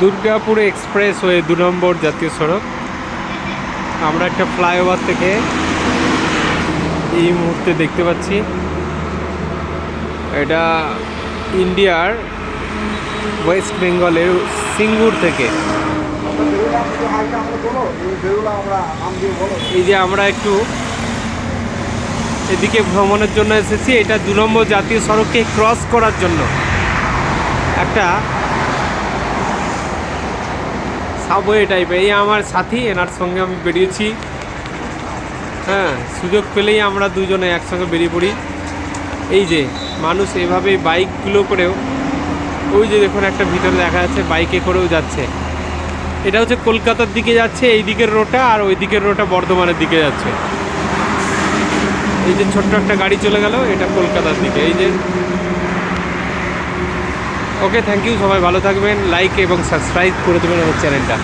Durgapur express way দু নম্বর জাতীয় সড়ক। আমরা একটা ফ্লাইওভার থেকে এই মুহূর্তে দেখতে পাচ্ছি। এটা ইন্ডিয়ার ওয়েস্ট বেঙ্গলের সিঙ্গুর থেকে। এই যে আমরা একটু এদিকে ভ্রমণের জন্য এসেছি, এটা দু নম্বর জাতীয় সড়ককে ক্রস করার জন্য। একটা সাবওয়ে টাইপের এই আমার সাথী, এনার সঙ্গে আমি বেরিয়েছি। হ্যাঁ সুযোগ পেলেই আমরা দুজনে একসঙ্গে বেরিয়ে পড়ি। এই যে, মানুষ এভাবেই বাইকগুলো করেও, ওই যে দেখুন একটা ভিতরে দেখা যাচ্ছে বাইকে করেও যাচ্ছে। এটা হচ্ছে কলকাতার দিকে যাচ্ছে, এই দিকের রোটা আর ওই দিকের রোটা বর্ধমানের দিকে যাচ্ছে। এই যে ছোট্ট একটা গাড়ি চলে গেল, এটা কলকাতার দিকে। এই যে ওকে থ্যাংক ইউ সবাই ভালো থাকবেন। লাইক এবং সাবস্ক্রাইব করে দেবেন আমার চ্যানেলটা।